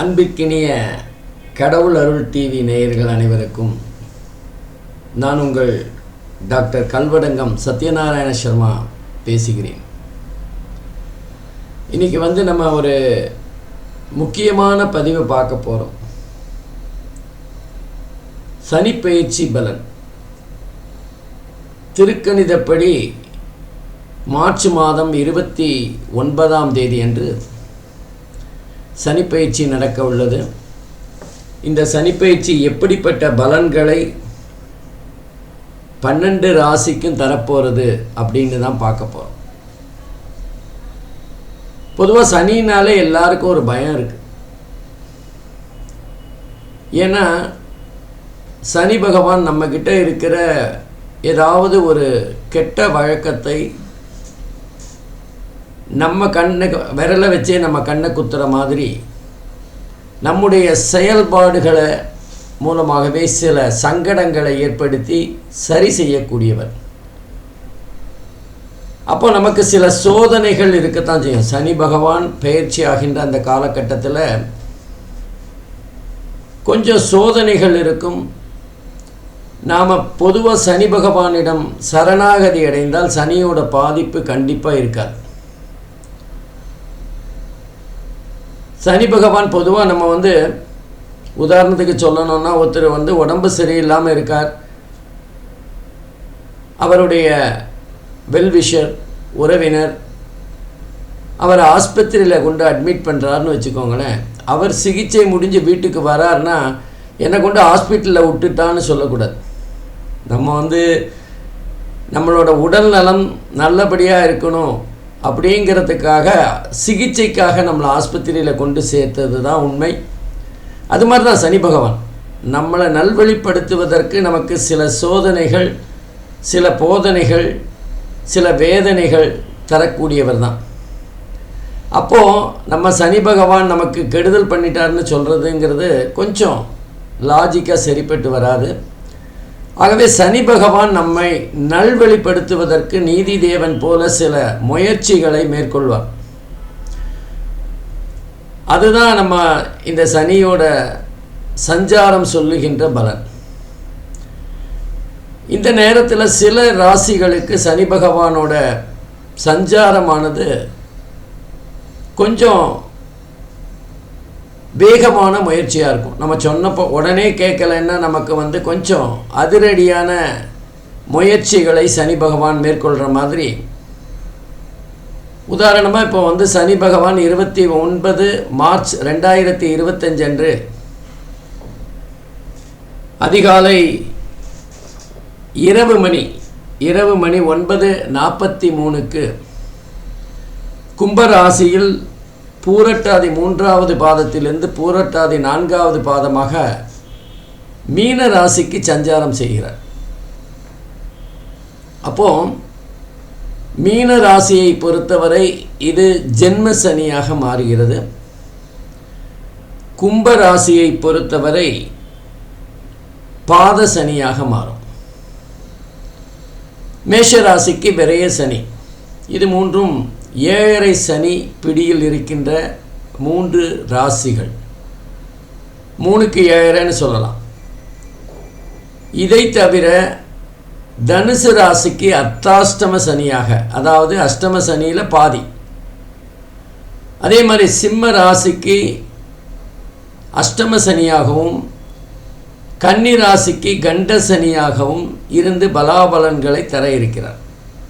அன்பிற்கினிய கடவுள் அருள் டிவி நேயர்கள் அனைவருக்கும் நான் உங்கள் டாக்டர் கல்வடங்கம் சத்யநாராயண சர்மா பேசுகிறேன். இன்னைக்கு வந்து நம்ம ஒரு முக்கியமான பதிவை பார்க்க போகிறோம் சனிப்பெயர்ச்சி பலன். திருக்கணிதப்படி மார்ச் மாதம் இருபத்தி ஒன்பதாம் தேதி அன்று சனிப்பயிற்சி நடக்க உள்ளது. இந்த சனிப்பயிற்சி எப்படிப்பட்ட பலன்களை பன்னெண்டு ராசிக்கும் தரப்போகிறது அப்படின்னு தான் பார்க்க போகிறோம் பொதுவாக சனினாலே எல்லாருக்கும் ஒரு பயம் இருக்கு. ஏன்னா சனி பகவான் நம்மக்கிட்ட இருக்கிற ஏதாவது ஒரு கெட்ட வழக்கத்தை நம்ம கண்ணை விரலை வச்சே நம்ம கண்ணை குத்துற மாதிரி நம்முடைய செயல்பாடுகளை மூலமாகவே சில சங்கடங்களை ஏற்படுத்தி சரி செய்யக்கூடியவர். அப்போ நமக்கு சில சோதனைகள் இருக்கத்தான் செய்யும். சனி பகவான் பயிற்சி ஆகின்ற அந்த காலகட்டத்தில் கொஞ்சம் சோதனைகள் இருக்கும். நாம் பொதுவாக சனி பகவானிடம் சரணாகதி அடைந்தால் சனியோட பாதிப்பு கண்டிப்பாக இருக்காது. சனி பகவான் பொதுவாக நம்ம வந்து உதாரணத்துக்கு சொல்லணும்னா ஒருத்தர் வந்து உடம்பு சரியில்லாமல் இருக்கார். அவருடைய வெல்விஷர் உறவினர் அவர் ஆஸ்பத்திரியில் கொண்டு அட்மிட் பண்ணுறாருன்னு வச்சுக்கோங்களேன். அவர் சிகிச்சை முடிஞ்சு வீட்டுக்கு வராருன்னா என்னை கொண்டு ஹாஸ்பிட்டலில் விட்டுட்டான்னு சொல்லக்கூடாது. நம்ம வந்து நம்மளோட உடல் நலம் நல்லபடியாக இருக்கணும். அப்படிங்கிறதுக்காக சிகிச்சைக்காக நம்மளை ஆஸ்பத்திரியில் கொண்டு சேர்த்தது தான் உண்மை. அது மாதிரி தான் சனி பகவான். நம்மளை நல்வழிப்படுத்துவதற்கு நமக்கு சில சோதனைகள் சில போதனைகள் சில வேதனைகள் தரக்கூடியவர் தான் அப்போது நம்ம சனி பகவான் நமக்கு கெடுதல் பண்ணிட்டார்னு சொல்கிறதுங்கிறது கொஞ்சம் லாஜிக்காக சரிப்பட்டு வராது. ஆகவே சனி பகவான் நம்மை நல்வழிப்படுத்துவதற்கு நீதி தேவன் போல சில முயற்சிகளை மேற்கொள்வார். அதுதான் நம்ம இந்த சனியோட சஞ்சாரம் சொல்லுகின்ற பலன். இந்த நேரத்தில் சில ராசிகளுக்கு சனி பகவானோட சஞ்சாரமானது கொஞ்சம் வேகமான முயற்சியாக இருக்கும். நம்ம சொன்னப்போ உடனே கேட்கலைன்னா நமக்கு வந்து கொஞ்சம் அதிரடியான முயற்சிகளை சனி பகவான் மேற்கொள்கிற மாதிரி. உதாரணமாக இப்போ வந்து சனி பகவான் இருபத்தி ஒன்பது மார்ச் ரெண்டாயிரத்தி இருபத்தஞ்சு அன்று அதிகாலை இரவு மணி இரவு மணி ஒன்பது நாற்பத்தி மூணுக்கு கும்பராசியில் பூரட்டாதி மூன்றாவது பாதத்திலிருந்து பூரட்டாதி நான்காவது பாதமாக மீன ராசிக்கு சஞ்சாரம் செய்கிறார். அப்போ மீன ராசியை பொறுத்தவரை இது ஜென்ம சனியாக மாறுகிறது. கும்ப ராசியை பொறுத்தவரை பாத சனியாக மாறும். மேஷ ராசிக்கு விரைய சனி. இது மூன்றும் ஏழரை சனி பிடியில் இருக்கின்ற மூன்று ராசிகள். மூணுக்கு ஏழரைன்னு சொல்லலாம். இதை தவிர தனுசு ராசிக்கு அர்த்தாஷ்டம சனியாக அதாவது அஷ்டம சனியில் பாதி. அதே மாதிரி சிம்ம ராசிக்கு அஷ்டம சனியாகவும் கன்னி ராசிக்கு கண்ட சனியாகவும் இருந்து பலாபலன்களை தர இருக்கிறார்.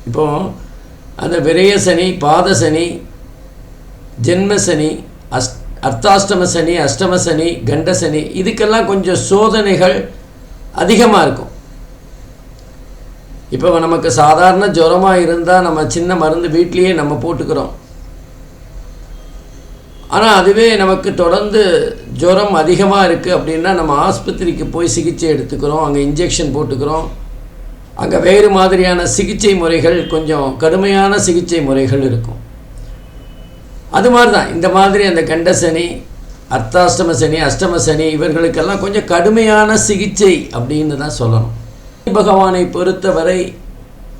இப்போது அந்த விரய சனி பாத சனி ஜென்ம சனி அஸ் அர்த்தாஷ்டம சனி அஷ்டம சனி கண்ட சனி இதுக்கெல்லாம் கொஞ்சம் சோதனைகள் அதிகமாக இருக்கும். இப்போ நமக்கு சாதாரண ஜுரமாக இருந்தால் நம்ம சின்ன மருந்து வீட்லேயே நம்ம போட்டுக்கிறோம். ஆனால் அதுவே நமக்கு தொடர்ந்து ஜுரம் அதிகமாக இருக்குது அப்படின்னா நம்ம ஆஸ்பத்திரிக்கு போய் சிகிச்சை எடுத்துக்கிறோம் அங்கே இன்ஜெக்ஷன் போட்டுக்கிறோம். அங்கே வேறு மாதிரியான சிகிச்சை முறைகள் கொஞ்சம் கடுமையான சிகிச்சை முறைகள் இருக்கும். அது மாதிரி தான் இந்த மாதிரி அந்த கண்ட சனி அர்த்தாஷ்டம சனி அஷ்டம சனி இவர்களுக்கெல்லாம் கொஞ்சம் கடுமையான சிகிச்சை அப்படின்னு தான் சொல்லணும். பகவானை பொறுத்தவரை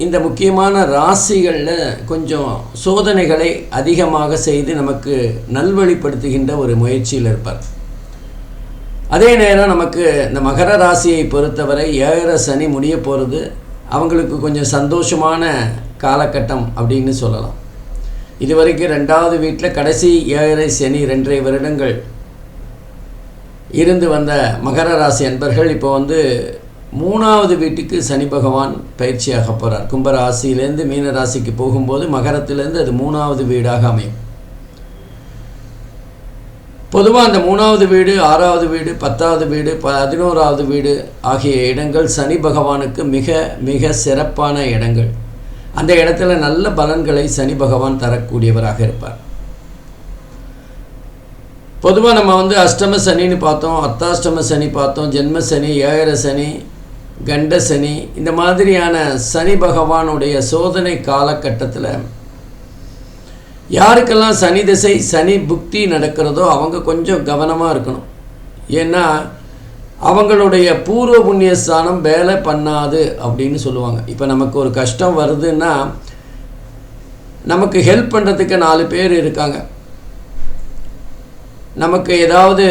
இந்த முக்கியமான ராசிகளில் கொஞ்சம் சோதனைகளை அதிகமாக செய்து நமக்கு நல்வழிப்படுத்துகின்ற ஒரு முயற்சியில் இருப்பார். அதே நேரம் நமக்கு இந்த மகர ராசியை பொறுத்தவரை ஏழரை சனி முடிய போகிறது அவங்களுக்கு கொஞ்சம் சந்தோஷமான காலகட்டம் அப்படின்னு சொல்லலாம். இதுவரைக்கும் ரெண்டாவது வீட்டில் கடைசி ஏழரை சனி ரெண்டரை வருடங்கள் இருந்து வந்த மகர ராசி அன்பர்கள் இப்போ வந்து மூணாவது வீட்டுக்கு சனி பகவான் பயிற்சியாக போகிறார் கும்பராசியிலேருந்து மீன ராசிக்கு போகும்போது மகரத்திலேருந்து அது மூணாவது வீடாக அமையும். பொதுவாக அந்த மூணாவது வீடு ஆறாவது வீடு பத்தாவது வீடு பதினோராவது வீடு ஆகிய இடங்கள் சனி பகவானுக்கு மிக மிக சிறப்பான இடங்கள். அந்த இடத்துல நல்ல பலன்களை சனி பகவான் தரக்கூடியவராக இருப்பார். பொதுவாக நம்ம வந்து அஷ்டம சனின்னு பார்த்தோம் அத்தாஷ்டம சனி பார்த்தோம் ஜென்ம சனி ஏழரை சனி கண்ட சனி இந்த மாதிரியான சனி பகவானுடைய சோதனை காலகட்டத்தில் யாருக்கெல்லாம் சனி திசை சனி புக்தி நடக்கிறதோ அவங்க கொஞ்சம் கவனமாக இருக்கணும். ஏன்னா அவங்களுடைய பூர்வ புண்ணிய ஸ்தானம் வேலை பண்ணாது அப்படின்னு சொல்லுவாங்க. இப்போ நமக்கு ஒரு கஷ்டம் வருதுன்னா நமக்கு ஹெல்ப் பண்ணுறதுக்கு நாலு பேர் இருக்காங்க. நமக்கு ஏதாவது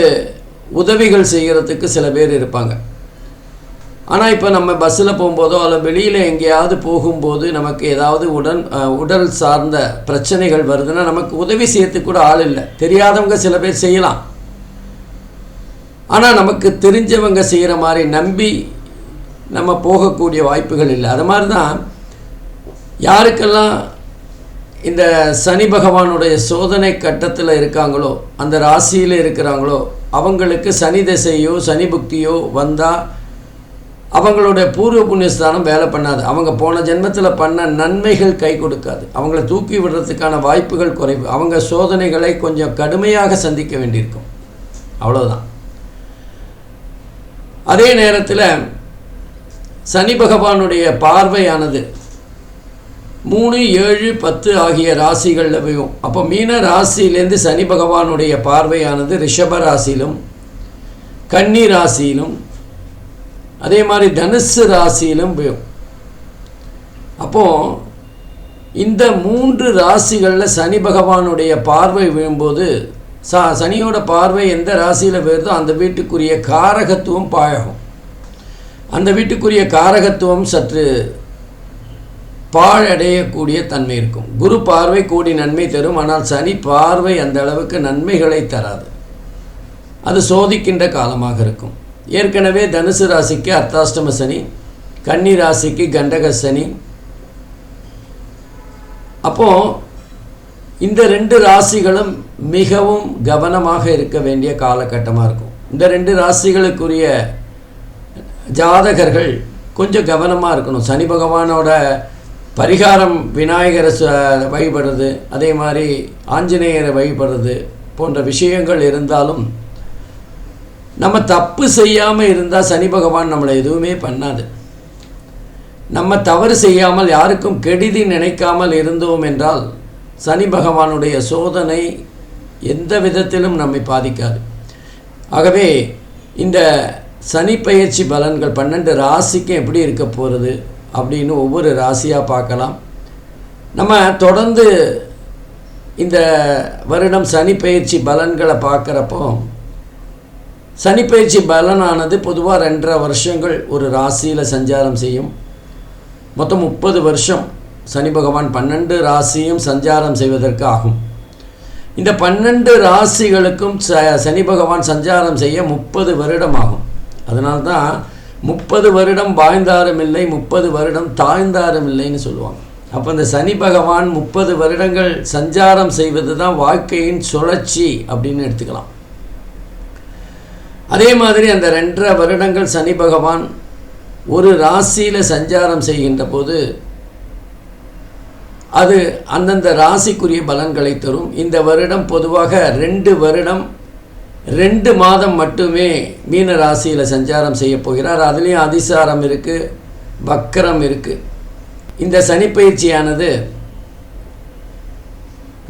உதவிகள் செய்கிறதுக்கு சில பேர் இருப்பாங்க. ஆனால் இப்போ நம்ம பஸ்ஸில் போகும்போதோ அல்ல வெளியில் எங்கேயாவது போகும்போது நமக்கு ஏதாவது உடன் உடல் சார்ந்த பிரச்சனைகள் வருதுன்னா நமக்கு உதவி செய்யறதுக்கு கூட ஆள் இல்லை. தெரியாதவங்க சில பேர் செய்யலாம். ஆனால் நமக்கு தெரிஞ்சவங்க செய்கிற மாதிரி நம்பி நம்ம போகக்கூடிய வாய்ப்புகள் இல்லை. அது மாதிரி தான் யாருக்கெல்லாம் இந்த சனி பகவானுடைய சோதனை கட்டத்தில் இருக்காங்களோ அந்த ராசியில் இருக்கிறாங்களோ அவங்களுக்கு சனி திசையோ சனி புக்தியோ வந்தால் அவங்களுடைய பூர்வ புண்ணியஸ்தானம் வேலை பண்ணாது. அவங்க போன ஜென்மத்தில் பண்ண நன்மைகள் கை கொடுக்காது. அவங்கள தூக்கி விடுறதுக்கான வாய்ப்புகள் குறைவு. அவங்க சோதனைகளை கொஞ்சம் கடுமையாக சந்திக்க வேண்டியிருக்கும். அவ்வளோதான் அதே நேரத்தில் சனி பகவானுடைய பார்வையானது மூணு ஏழு பத்து ஆகிய ராசிகளில் போயும் அப்போ மீன ராசியிலேருந்து சனி பகவானுடைய பார்வையானது ரிஷப ராசியிலும் கன்னி ராசியிலும் அதே மாதிரி தனுசு ராசியிலும் போயும் அப்போது இந்த மூன்று ராசிகளில் சனி பகவானுடைய பார்வை விழும்போது சா சனியோட பார்வை எந்த ராசியில் வருதோ அந்த வீட்டுக்குரிய காரகத்துவம் பாழகும் அந்த வீட்டுக்குரிய காரகத்துவம் சற்று பாழடையக்கூடிய தன்மை இருக்கும். குரு பார்வை கூடி நன்மை தரும் ஆனால் சனி பார்வை அந்த அளவுக்கு நன்மைகளை தராது. அது சோதிக்கின்ற காலமாக இருக்கும். ஏற்கனவே தனுசு ராசிக்கு அர்த்தாஷ்டம சனி கன்னி ராசிக்கு கண்டக சனி. அப்போது இந்த ரெண்டு ராசிகளும் மிகவும் கவனமாக இருக்க வேண்டிய காலகட்டமாக இருக்கும். இந்த ரெண்டு ராசிகளுக்குரிய ஜாதகர்கள் கொஞ்சம் கவனமாக இருக்கணும். சனி பகவானோட பரிகாரம் விநாயகரை வழிபடுறது அதே மாதிரி ஆஞ்சநேயரை வழிபடுறது போன்ற விஷயங்கள் இருந்தாலும் நம்ம தப்பு செய்யாமல் இருந்தால் சனி பகவான் நம்மளை எதுவுமே பண்ணாது. நம்ம தவறு செய்யாமல் யாருக்கும் கெடுதி நினைக்காமல் இருந்தோம் என்றால் சனி பகவானுடைய சோதனை எந்த விதத்திலும் நம்மை பாதிக்காது. ஆகவே இந்த சனி பயிற்சி பலன்கள் பன்னெண்டு ராசிக்கும் எப்படி இருக்க போகிறது அப்படின்னு ஒவ்வொரு ராசியாக பார்க்கலாம். நம்ம தொடர்ந்து இந்த வருடம் சனி பயிற்சி பலன்களை பார்க்குறப்போ சனிப்பயிற்சி பலனானது பொதுவாக ரெண்டரை வருஷங்கள் ஒரு ராசியில் சஞ்சாரம் செய்யும். மொத்தம் முப்பது வருஷம் சனி பகவான் பன்னெண்டு ராசியும் சஞ்சாரம் செய்வதற்கு ஆகும். இந்த பன்னெண்டு ராசிகளுக்கும் ச சனி பகவான் சஞ்சாரம் செய்ய முப்பது வருடம் ஆகும். அதனால்தான் முப்பது வருடம் வாழ்ந்தாரும் இல்லை முப்பது வருடம் தாழ்ந்தாரும் இல்லைன்னு சொல்லுவாங்க. அப்போ இந்த சனி பகவான் முப்பது வருடங்கள் சஞ்சாரம் செய்வது தான் வாழ்க்கையின் சுழற்சி அப்படின்னு எடுத்துக்கலாம். அதே மாதிரி அந்த ரெண்டரை வருடங்கள் சனி பகவான் ஒரு ராசியில் சஞ்சாரம் செய்கின்ற போது அது அந்தந்த ராசிக்குரிய பலன்களை தரும். இந்த வருடம் பொதுவாக ரெண்டு வருடம் ரெண்டு மாதம் மட்டுமே மீன ராசியில் சஞ்சாரம் செய்ய போகிறார். அதுலேயும் அதிசாரம் இருக்குது வக்கரம் இருக்குது இந்த சனிப்பயிற்சியானது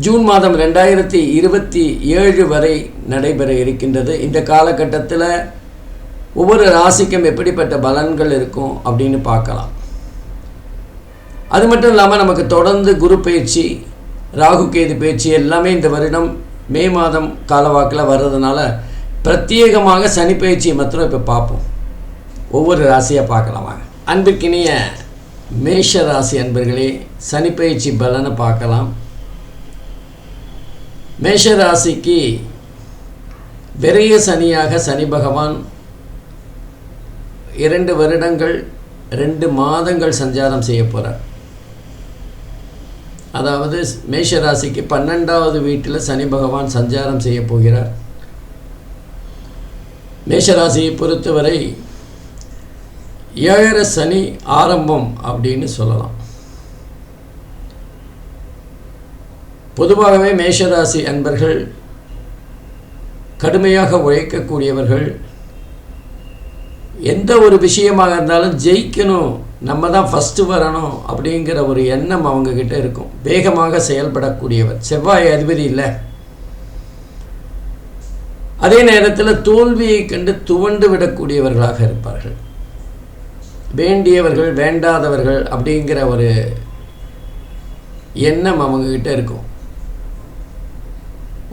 ஜூன் மாதம் ரெண்டாயிரத்தி இருபத்தி ஏழு வரை நடைபெற இருக்கின்றது. இந்த காலகட்டத்தில் ஒவ்வொரு ராசிக்கும் எப்படிப்பட்ட பலன்கள் இருக்கும் அப்படின்னு பார்க்கலாம். அது மட்டும் இல்லாமல் நமக்கு தொடர்ந்து குரு பயிற்சி ராகு கேது பயிற்சி எல்லாமே இந்த வருடம் மே மாதம் காலவாக்கில் வர்றதுனால பிரத்யேகமாக சனி பயிற்சியை மாத்திரம் இப்போ பார்ப்போம். ஒவ்வொரு ராசியாக பார்க்கலாமா அன்பிற்கினிய மேஷ ராசி அன்பர்களே சனி பயிற்சி பலனை பார்க்கலாம். மேஷ ராசிக்கு விரைய சனியாக சனி பகவான் இரண்டு வருடங்கள் ரெண்டு மாதங்கள் சஞ்சாரம் செய்ய போகிறார் அதாவது மேஷராசிக்கு பன்னெண்டாவது வீட்டில் சனி பகவான் சஞ்சாரம் செய்ய போகிறார். மேஷராசியை பொறுத்தவரை ஏழரை சனி ஆரம்பம் அப்படின்னு சொல்லலாம். பொதுவாகவே மேஷராசி அன்பர்கள் கடுமையாக உழைக்கக்கூடியவர்கள். எந்த ஒரு விஷயமாக இருந்தாலும் ஜெயிக்கணும் நம்ம தான் ஃபஸ்ட்டு வரணும் அப்படிங்கிற ஒரு எண்ணம் அவங்கக்கிட்ட இருக்கும். வேகமாக செயல்படக்கூடியவர். செவ்வாய் அதிபதி இல்லை. அதே நேரத்தில் தோல்வியை கண்டு துவண்டு விடக்கூடியவர்களாக இருப்பார்கள். வேண்டியவர்கள் வேண்டாதவர்கள் அப்படிங்கிற ஒரு எண்ணம் அவங்கக்கிட்ட இருக்கும்.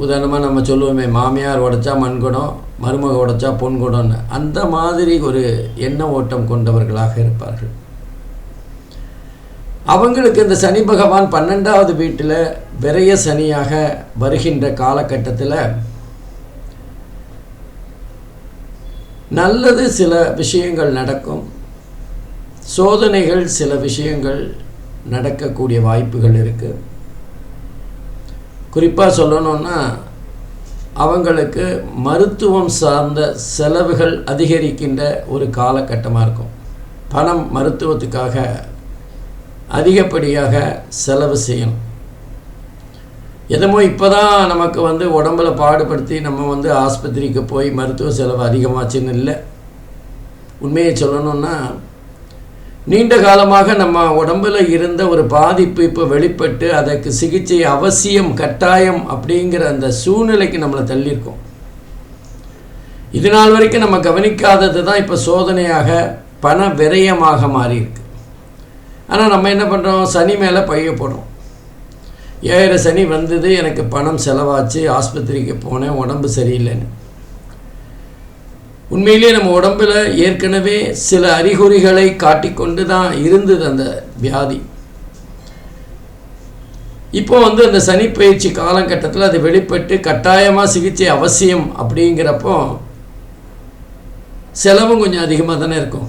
உதாரணமாக நம்ம சொல்லுவோமே மாமியார் உடைச்சா மண்குடம் மருமக உடைச்சா பொன்குடம்னு. அந்த மாதிரி ஒரு எண்ண ஓட்டம் கொண்டவர்களாக இருப்பார்கள். அவங்களுக்கு இந்த சனி பகவான் பன்னெண்டாவது வீட்டில் விரைய சனியாக வருகின்ற காலகட்டத்தில் நல்லது சில விஷயங்கள் நடக்கும். சோதனைகள் சில விஷயங்கள் நடக்கக்கூடிய வாய்ப்புகள் இருக்குது குறிப்பாக சொல்லணும்னா அவங்களுக்கு மருத்துவம் சார்ந்த செலவுகள் அதிகரிக்கின்ற ஒரு காலகட்டமாக இருக்கும். பணம் மருத்துவத்துக்காக அதிகப்படியாக செலவு செய்யணும். எதமோ இப்போ தான் நமக்கு வந்து உடம்புல பாடுபடுத்தி நம்ம வந்து ஆஸ்பத்திரிக்கு போய் மருத்துவ செலவு அதிகமாச்சுன்னு இல்லை. உண்மையை சொல்லணுன்னா நீண்ட காலமாக நம்ம உடம்பில் இருந்த ஒரு பாதிப்பு இப்போ வெளிப்பட்டு அதற்கு சிகிச்சை அவசியம் கட்டாயம் அப்படிங்கிற அந்த சூழ்நிலைக்கு நம்மளை தள்ளியிருக்கோம். இது நாள் வரைக்கும் நம்ம கவனிக்காதது தான் இப்போ சோதனையாக பண விரயமாக மாறியிருக்கு. ஆனால் நம்ம என்ன பண்ணுறோம் சனி மேலே பைய போடுறோம். ஏழரை சனி வந்தது எனக்கு பணம் செலவாச்சு ஆஸ்பத்திரிக்கு போனேன் உடம்பு சரியில்லைன்னு. உண்மையிலே நம்ம உடம்பில் ஏற்கனவே சில அறிகுறிகளை காட்டிக்கொண்டு தான் இருந்தது அந்த வியாதி. இப்போ வந்து அந்த சனி பயிற்சி காலகட்டத்தில் அது வெளிப்பட்டு கட்டாயமாக சிகிச்சை அவசியம் அப்படிங்கிறப்போ செலவும் கொஞ்சம் அதிகமாக தானே இருக்கும்.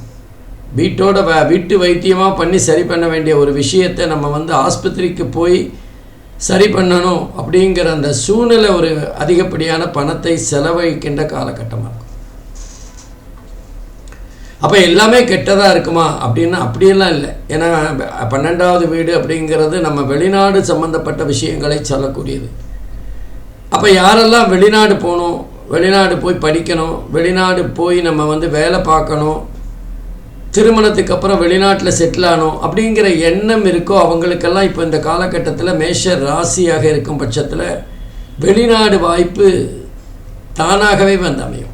வீட்டோட வ வீட்டு வைத்தியமாக பண்ணி சரி பண்ண வேண்டிய ஒரு விஷயத்தை நம்ம வந்து ஆஸ்பத்திரிக்கு போய் சரி பண்ணணும் அப்படிங்கிற அந்த சூழ்நிலை ஒரு அதிகப்படியான பணத்தை செலவழிக்கின்ற காலகட்டமாக அப்போ எல்லாமே கெட்டதாக இருக்குமா? அப்படின்னா அப்படியெல்லாம் இல்லை. ஏன்னா பன்னெண்டாவது வீடு அப்படிங்கிறது நம்ம வெளிநாடு சம்மந்தப்பட்ட விஷயங்களை சொல்லக்கூடியது. அப்போ யாரெல்லாம் வெளிநாடு போகணும் வெளிநாடு போய் படிக்கணும் வெளிநாடு போய் நம்ம வந்து வேலை பார்க்கணும் திருமணத்துக்கு அப்புறம் வெளிநாட்டில் செட்டில் ஆகணும் அப்படிங்கிற எண்ணம் இருக்கோ அவங்களுக்கெல்லாம் இப்போ இந்த காலகட்டத்தில் மேஷ ராசியாக இருக்கும் பட்சத்தில் வெளிநாடு வாய்ப்பு தானாகவே வந்து அமையும்.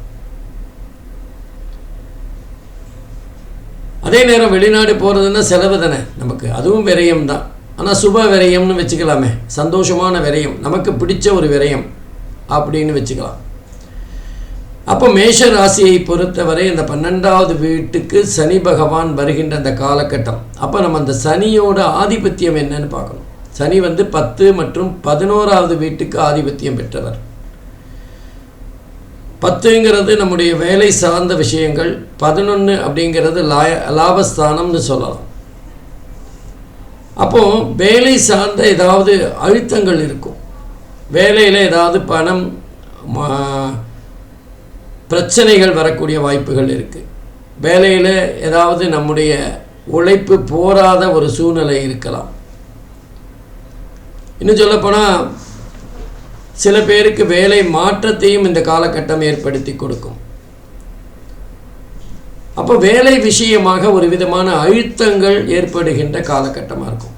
அதே நேரம் வெளிநாடு போகிறதுன்னா செலவு தானே நமக்கு? அதுவும் விரயம் தான். ஆனால் சுப விரயம்னு வச்சுக்கலாமே. சந்தோஷமான விரயம். நமக்கு பிடிச்ச ஒரு விரயம் அப்படின்னு வச்சுக்கலாம். அப்போ மேஷ ராசியை பொறுத்தவரை இந்த பன்னெண்டாவது வீட்டுக்கு சனி பகவான் வருகின்ற அந்த காலகட்டம். அப்போ நம்ம அந்த சனியோட ஆதிபத்தியம் என்னன்னு பார்க்கணும். சனி வந்து பத்து மற்றும் பதினோராவது வீட்டுக்கு ஆதிபத்தியம் பெற்றவர். பத்துங்கிறது நம்முடைய வேலை சார்ந்த விஷயங்கள் பதினொன்று அப்படிங்கிறது லாய லாபஸ்தானம்னு சொல்லலாம். அப்போது வேலை சார்ந்த ஏதாவது அழுத்தங்கள் இருக்கும். வேலையில் ஏதாவது பணம் பிரச்சனைகள் வரக்கூடிய வாய்ப்புகள் இருக்குது வேலையில் ஏதாவது நம்முடைய உழைப்பு போராத ஒரு சூழ்நிலை இருக்கலாம். இன்னும் சொல்லப்போனால் சில பேருக்கு வேலை மாற்றத்தையும் இந்த காலகட்டம் ஏற்படுத்தி கொடுக்கும். அப்போ வேலை விஷயமாக ஒரு விதமான அழுத்தங்கள் ஏற்படுகின்ற காலகட்டமாக இருக்கும்.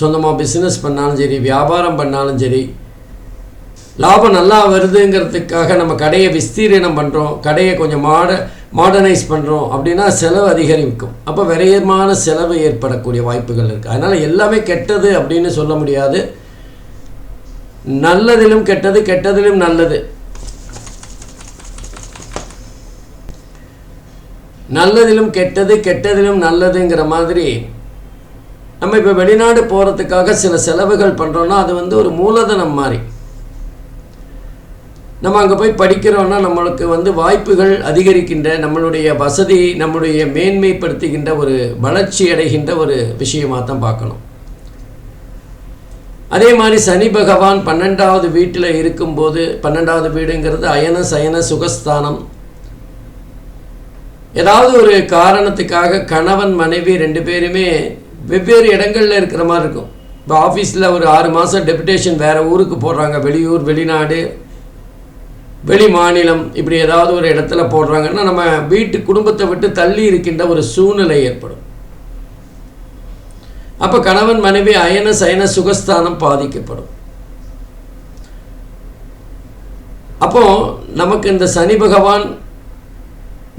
சொந்தமாக பிஸ்னஸ் பண்ணாலும் சரி வியாபாரம் பண்ணாலும் சரி லாபம் நல்லா வருதுங்கிறதுக்காக நம்ம கடையை விஸ்தீரணம் பண்ணுறோம் கடையை கொஞ்சம் மாட மாடர்னைஸ் பண்ணுறோம் அப்படின்னா செலவு அதிகரிக்கும். அப்போ விரயமான செலவு ஏற்படக்கூடிய வாய்ப்புகள் இருக்குது அதனால் எல்லாமே கெட்டது அப்படின்னு சொல்ல முடியாது. நல்லதிலும் கெட்டது கெட்டதிலும் நல்லது. நல்லதிலும் கெட்டது கெட்டதிலும் நல்லதுங்கிற மாதிரி நம்ம இப்போ வெளிநாடு போகிறதுக்காக சில செலவுகள் பண்ணுறோன்னா அது வந்து ஒரு மூலதனம் மாதிரி. நம்ம அங்கே போய் படிக்கிறோன்னா நம்மளுக்கு வந்து வாய்ப்புகள் அதிகரிக்கின்ற நம்மளுடைய வசதி நம்மளுடைய மேன்மைப்படுத்துகின்ற ஒரு வளர்ச்சி அடைகின்ற ஒரு விஷயமாக தான் பார்க்கணும். அதே மாதிரி சனி பகவான் பன்னெண்டாவது வீட்டில் இருக்கும்போது பன்னெண்டாவது வீடுங்கிறது அயன சயன சுகஸ்தானம். ஏதாவது ஒரு காரணத்துக்காக கணவன் மனைவி ரெண்டு பேருமே வெவ்வேறு இடங்களில் இருக்கிற மாதிரி இருக்கும். இப்போ ஆஃபீஸில் ஒரு ஆறு மாதம் டெபுடேஷன் வேறு ஊருக்கு போடுறாங்க. வெளியூர் வெளிநாடு வெளி மாநிலம் இப்படி ஏதாவது ஒரு இடத்துல போடுறாங்கன்னா நம்ம வீட்டு குடும்பத்தை விட்டு தள்ளி இருக்கின்ற ஒரு சூழ்நிலை ஏற்படும். அப்போ கணவன் மனைவி அயன சயன சுகஸ்தானம் பாதிக்கப்படும். அப்போ நமக்கு இந்த சனி பகவான்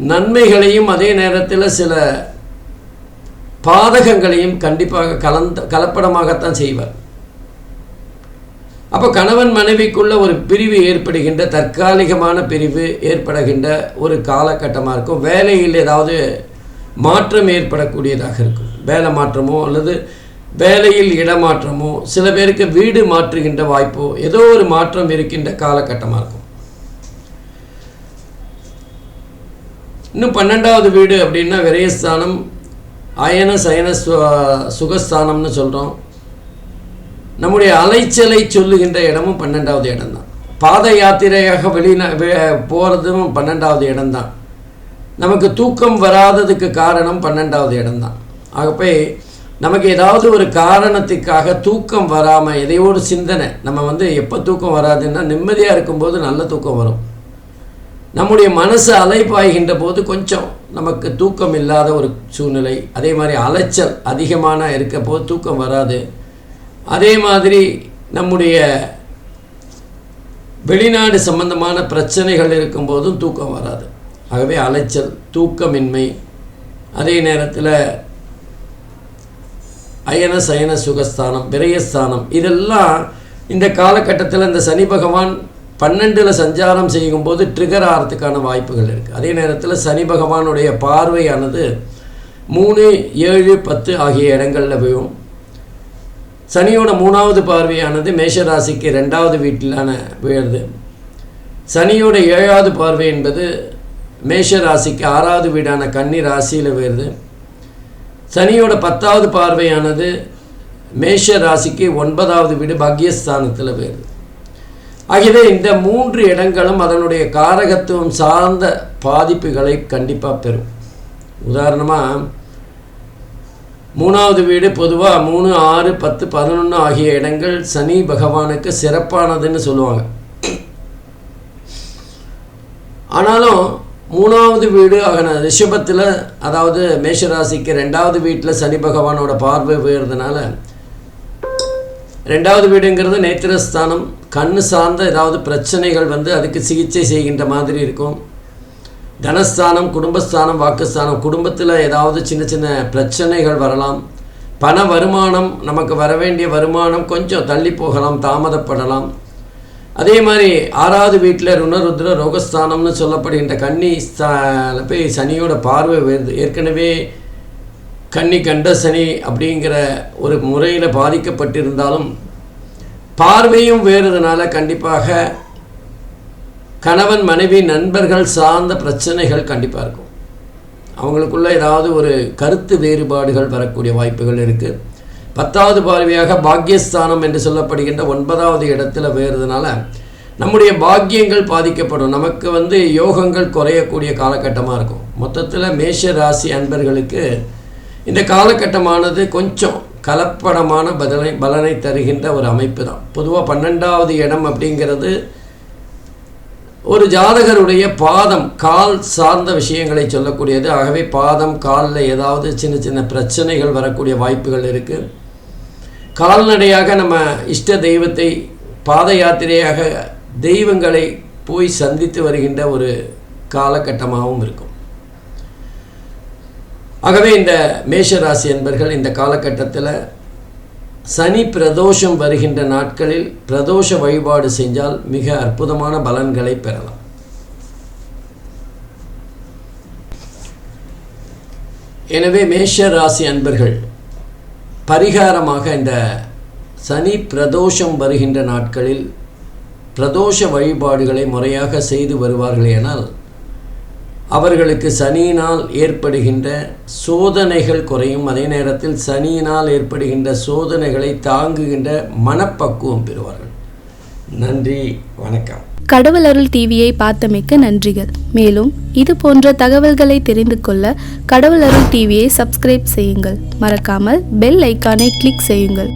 நன்மைகளையும் அதே நேரத்தில் சில பாதகங்களையும் கண்டிப்பாக கலந்த கலப்படமாகத்தான் செய்வார். அப்போ கணவன் மனைவிக்குள்ள ஒரு பிரிவு ஏற்படுகின்ற தற்காலிகமான பிரிவு ஏற்படுகின்ற ஒரு காலகட்டமாக இருக்கும். வேலையில் ஏதாவது மாற்றம் ஏற்படக்கூடியதாக இருக்கும். வேலை மாற்றமோ அல்லது வேலையில் இடமாற்றமோ சில பேருக்கு வீடு மாற்றுகின்ற வாய்ப்போ ஏதோ ஒரு மாற்றம் இருக்கின்ற காலகட்டமாக இருக்கும். இன்னும் பன்னெண்டாவது வீடு அப்படின்னா விரயஸ்தானம் அயன சயன சு சுகஸ்தானம்னு சொல்கிறோம் நம்முடைய அலைச்சலை சொல்லுகின்ற இடமும் பன்னெண்டாவது இடம்தான். பாத யாத்திரையாக வெளியில் போகிறதும் பன்னெண்டாவது இடம்தான். நமக்கு தூக்கம் வராததுக்கு காரணம் பன்னெண்டாவது இடம்தான். ஆகப்போய் நமக்கு ஏதாவது ஒரு காரணத்துக்காக தூக்கம் வராமல் எதையோடு சிந்தனை நம்ம வந்து எப்போ தூக்கம் வராதுன்னா நிம்மதியாக இருக்கும்போது நல்ல தூக்கம் வரும். நம்முடைய மனசு அலைப்பாய்கின்ற போது கொஞ்சம் நமக்கு தூக்கம் இல்லாத ஒரு சூழ்நிலை அதே மாதிரி அலைச்சல் அதிகமான இருக்க போது தூக்கம் வராது. அதே மாதிரி நம்முடைய வெளிநாடு சம்பந்தமான பிரச்சனைகள் இருக்கும்போதும் தூக்கம் வராது. ஆகவே அலைச்சல் தூக்கமின்மை அதே நேரத்தில் அயன சயன சுகஸ்தானம் விரயஸ்தானம். இதெல்லாம் இந்த காலகட்டத்தில் இந்த சனி பகவான் பன்னெண்டில் சஞ்சாரம் செய்யும்போது ட்ரிகர் ஆகிறதுக்கான வாய்ப்புகள் இருக்குது அதே நேரத்தில் சனி பகவானுடைய பார்வையானது மூணு ஏழு பத்து ஆகிய இடங்களில் விழும். சனியோட மூணாவது பார்வையானது மேஷராசிக்கு ரெண்டாவது வீட்டிலான விழுது சனியோட ஏழாவது பார்வை என்பது மேஷ ராசிக்கு ஆறாவது வீடான கன்னி ராசியில் வருது சனியோட பத்தாவது பார்வையானது மேஷ ராசிக்கு ஒன்பதாவது வீடு பாக்யஸ்தானத்தில் வருது ஆகவே இந்த மூன்று இடங்களும் அதனுடைய காரகத்துவம் சார்ந்த பாதிப்புகளை கண்டிப்பாக பெறும். உதாரணமாக மூணாவது வீடு பொதுவாக மூணு ஆறு பத்து பதினொன்று ஆகிய இடங்கள் சனி பகவானுக்கு சிறப்பானதுன்னு சொல்லுவாங்க. ஆனாலும் மூணாவது வீடு ஆகின ரிஷபத்தில் அதாவது மேஷராசிக்கு ரெண்டாவது வீட்டில் சனி பகவானோட பார்வை போயிருந்தனால ரெண்டாவது வீடுங்கிறது நேத்திரஸ்தானம் கண் சார்ந்த ஏதாவது பிரச்சனைகள் வந்து அதுக்கு சிகிச்சை செய்கின்ற மாதிரி இருக்கும். தனஸ்தானம் குடும்பஸ்தானம் வாக்குஸ்தானம் குடும்பத்தில் ஏதாவது சின்ன சின்ன பிரச்சனைகள் வரலாம். பண வருமானம் நமக்கு வர வேண்டிய வருமானம் கொஞ்சம் தள்ளி போகலாம் தாமதப்படலாம். அதே மாதிரி ஆறாவது வீட்டில் ருணருத்ர ரோகஸ்தானம்னு சொல்லப்படுகின்ற கன்னி ஸ்தான போய் சனியோட பார்வை வருது ஏற்கனவே கன்னி கண்ட சனி அப்படிங்கிற ஒரு முறையில் பாதிக்கப்பட்டிருந்தாலும் பார்வையும் வேறுதனால கண்டிப்பாக கணவன் மனைவி நண்பர்கள் சார்ந்த பிரச்சனைகள் கண்டிப்பாக இருக்கும். அவங்களுக்குள்ள ஏதாவது ஒரு கருத்து வேறுபாடுகள் வரக்கூடிய வாய்ப்புகள் இருக்குது பத்தாவது பார்வையாக பாக்கியஸ்தானம் என்று சொல்லப்படுகின்ற ஒன்பதாவது இடத்துல வேறுதுனால நம்முடைய பாக்கியங்கள் பாதிக்கப்படும். நமக்கு வந்து யோகங்கள் குறையக்கூடிய காலகட்டமாக இருக்கும். மொத்தத்தில் மேஷ ராசி அன்பர்களுக்கு இந்த காலகட்டமானது கொஞ்சம் கலப்படமான பதனை பலனை தருகின்ற ஒரு அமைப்பு தான் பொதுவாக பன்னெண்டாவது இடம் அப்படிங்கிறது ஒரு ஜாதகருடைய பாதம் கால் சார்ந்த விஷயங்களை சொல்லக்கூடியது. ஆகவே பாதம் காலில் ஏதாவது சின்ன சின்ன பிரச்சனைகள் வரக்கூடிய வாய்ப்புகள் இருக்குது கால்நடையாக நம்ம இஷ்ட தெய்வத்தை பாத யாத்திரையாக தெய்வங்களை போய் சந்தித்து வருகின்ற ஒரு காலகட்டமாகவும் இருக்கும். ஆகவே இந்த மேஷராசி என்பர்கள் இந்த காலகட்டத்தில் சனி பிரதோஷம் வருகின்ற நாட்களில் பிரதோஷ வழிபாடு செஞ்சால் மிக அற்புதமான பலன்களை பெறலாம். எனவே மேஷ ராசி அன்பர்கள் பரிகாரமாக இந்த சனி பிரதோஷம் வருகின்ற நாட்களில் பிரதோஷ வழிபாடுகளை முறையாக செய்து வருவார்களேனால் அவர்களுக்கு சனியினால் ஏற்படுகின்ற சோதனைகள் குறையும். அதே நேரத்தில் சனியினால் ஏற்படுகின்ற சோதனைகளை தாங்குகின்ற மனப்பக்குவம் பெறுவார்கள். நன்றி வணக்கம். கடவுள் அருள் டிவியை பார்த்தமைக்க நன்றிகள். மேலும் இது போன்ற தகவல்களை தெரிந்து கொள்ள கடவுள் அருள் டிவியை சப்ஸ்கிரைப் செய்யுங்கள். மறக்காமல் பெல் ஐக்கானை கிளிக் செய்யுங்கள்.